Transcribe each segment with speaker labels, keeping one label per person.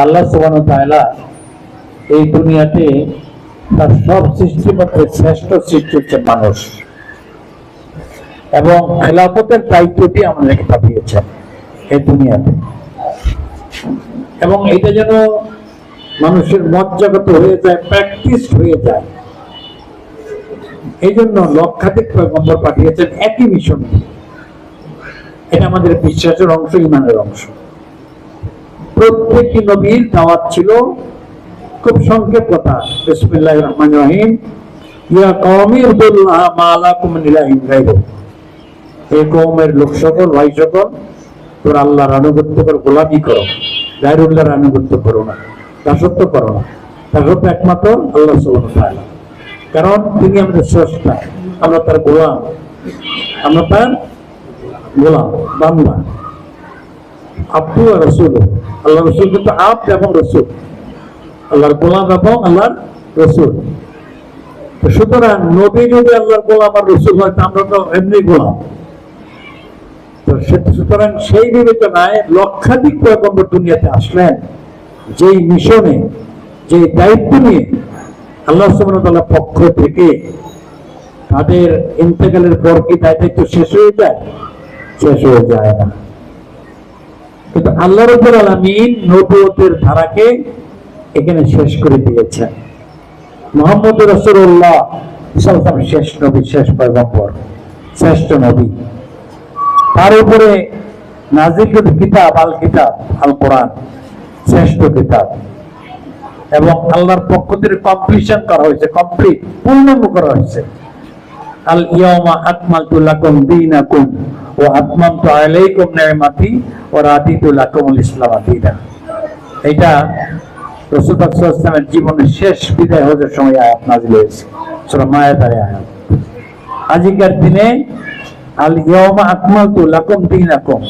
Speaker 1: আল্লাহ সুবান তাআলা এই দুনিয়াতে তার সব সৃষ্টির মধ্যে শ্রেষ্ঠ সৃষ্টি হচ্ছে মানুষ এবং খেলাফতের দায়িত্বটি আমাদেরকে পাঠিয়েছেন এই দুনিয়াতে। এবং এটা যেন মানুষের মজ্জাগত হয়ে যায় প্র্যাকটিস হয়ে যায়। এই জন্য লক্ষাধিক পাঠিয়েছেন একই মিশন এটা আমাদের বিশ্বাসের অংশ, ইমানের অংশ। প্রত্যেকটি নবীর দাওয়াত ছিল খুব সংক্ষেপ কথা। বিসমিল্লাহ রহমান রহিম। ইয়া এই লোক সকল ভাই সকল তোর আল্লাহর আনুগত্য কর, গোলামি করো। আনুগত্য করো না। দাসত্ব করো না। দাসত্ব একমাত্র আল্লাহ তাআলা। কারণ তিনি আমাদের স্রষ্টা। আমরা তার গোলাম। আমরা তার গোলাম, বান্দা। আব্দু রসুল। আল্লাহ রসুল কিন্তু আপ এবং রসুল। আল্লাহর গোলাম এবং আল্লাহর রসুল। সুতরাং নবী যদি আল্লাহর গোলাম আর রসুল হয়, তা আমরা তো এমনি গোলাম। সুতরাং সেই বিবেচনায় লক্ষাধিক পয়গম্বর দুনিয়াতে আসলেন। যেই মিশনে যে দায়িত্ব নিয়ে আল্লাহ সুবহানাহু পক্ষ থেকে তাদের ইন্তেকালের পর কি দায়িত্ব শেষ হয়ে যায়? শেষ হয়ে যায় না। কিন্তু আল্লাহ রব্বুল আলামিন নবুয়তের ধারাকে এখানে শেষ করে দিয়েছেন। মোহাম্মদ সাল্লাল্লাহু আলাইহি শেষ নবী, শেষ পয়গম্বর, শ্রেষ্ঠ নবী। তার উপরে নাজিল কিতাব, আল কিতাব, আল কোরআন, শ্রেষ্ঠ কিতাব। এবং আল্লাহর পক্ষ থেকে কমপ্লিশন করা হয়েছে কমপ্লিট পূর্ণাঙ্গ করা হয়েছে। আল ইয়াউমা আকমালতু লাকুম লাকুমুল ইসলাম দীনা ওয়াসাল্লামের জীবনের শেষ বিদায় হওয়ার সময় আয়াত নাযিল হয়েছে আয়াত। আজিকার দিনে, আল দীনাকুম,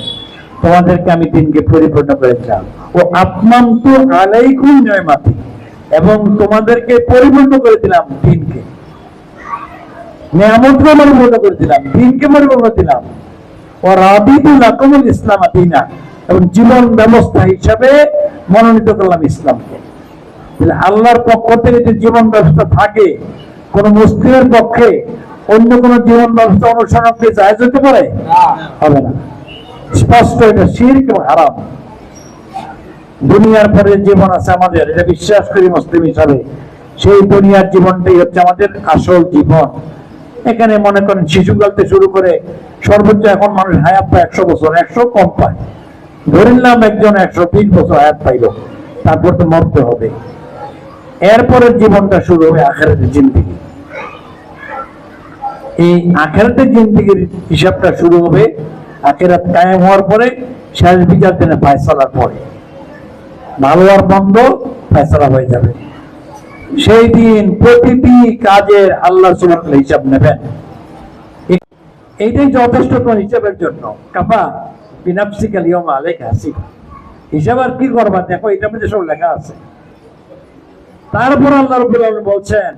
Speaker 1: তোমাদেরকে আমি দিনকে পরিপূর্ণ করে দিলাম। ও আতমামতু আলাইকুম নি'মাতি এবং তোমাদেরকে পরিপূর্ণ করে দিলাম দিনকে। নিয়ামতকে পরিপূর্ণ করে দিলাম, দিনকে পরিপূর্ণ করে দিলাম। ও রাবিদুল আকমুল ইসলাম আদিনা। এবং জীবন ব্যবস্থা হিসাবে মনোনীত করলাম ইসলামকে। তাহলে আল্লাহর পক্ষ থেকে যদি জীবন ব্যবস্থা থাকে কোন মুসলিমের পক্ষে অন্য কোন জীবন ব্যবস্থা অনুসরণ করে জায়জ হতে পারে? হবে না। স্পষ্ট এটা শিরক এবং হারাম। দুনিয়ার পরে জীবন আছে আমাদের এটা বিশ্বাস করি মুসলিম হিসাবে। সেই দুনিয়ার জীবনটাই হচ্ছে আমাদের আসল জীবন। এখানে মনে করেন শিশুকাল থেকে শুরু করে সর্বোচ্চ এখন মানুষ হায়াত পায় একশো বছর, একশো কম পায়। ধরে নিলাম একজন একশো বিশ বছর হায়াত পাইল, তারপর তো মরতে হবে। এরপরের জীবনটা শুরু হবে আখেরাতের জিন্দিগি। এই আখেরাতের জিন্দিগির হিসাবটা শুরু হবে আখেরাত কায়েম হওয়ার পরে, শেষ বিচার দিনে ফায়সালার পরে। ভালো আর মন্দ ফেসলা হয়ে যাবে। সেই দিন প্রতিটি কাজের আল্লাহ সুবহানাহু হিসাব নেবেন। এইটাই যথেষ্ট তোমার হিসাবের জন্য। কাফা বিনাপসিকাল ইয়ম আলাইকা হাসিবা। হিসাব আর কি করবা? দেখো, এটার মধ্যে সব লেখা আছে। তারপর আল্লাহ আলামিন বলছেন,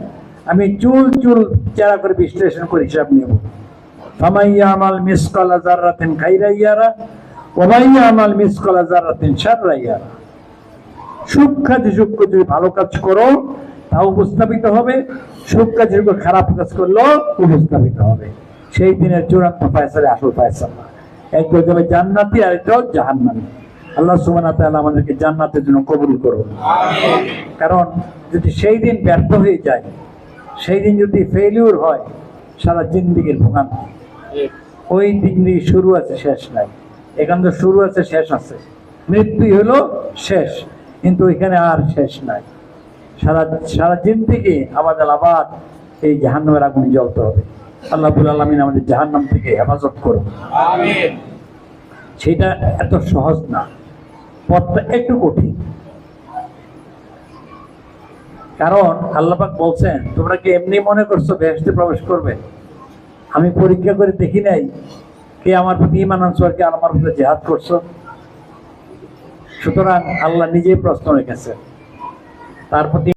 Speaker 1: আমি চুল চুল চেরা করে বিশ্লেষণ করে হিসাব নেব। ফামাইয়া আমাল মিসকালা যাররাতিন খাইরা ইয়ারা, ওয়া মাইয়া আমাল সূক্ষ্ম সূক্ষ্ম যদি ভালো কাজ করো উপস্থাপিত হবে। সূক্ষ্ম কাজের খারাপ কাজ করলেও উপস্থাপিত হবে। সেই দিনের চূড়ান্ত ফয়সালে, আসল ফয়সালা। এক হয়ে যাবে জান্নাতি আর একটাও জাহান্নামি। আল্লাহ ওয়া তাআলা আমাদেরকে জান্নাতের জন্য কবুল করুন। কারণ যদি সেই দিন ব্যর্থ হয়ে যায়, সেই দিন যদি ফেলিউর হয়, সারা জিন্দিগির ভোগান্তি। ওই জিন্দিগি শুরু আছে, শেষ নাই। এখান তো শুরু আছে, শেষ আছে। মৃত্যু হলো শেষ, কিন্তু এখানে আর শেষ নাই। সারা সারা জিন্দিগি আমাদের আবার এই জাহান্নামের আগুন জ্বলতে হবে। আল্লাহ আলমিন আমাদের জাহান্নাম থেকে হেফাজত করুন। সেটা এত সহজ না পথটা একটু কঠিন। কারণ আল্লাপাক বলছেন তোমরা কি এমনি মনে করছ বেহেস্তে প্রবেশ করবে? আমি পরীক্ষা করে দেখি নাই কে আমার প্রতি ইমান আনছো আর কে আমার প্রতি জেহাদ করছ। সুতরাং আল্লাহ নিজেই প্রশ্ন রেখেছেন। তার প্রতি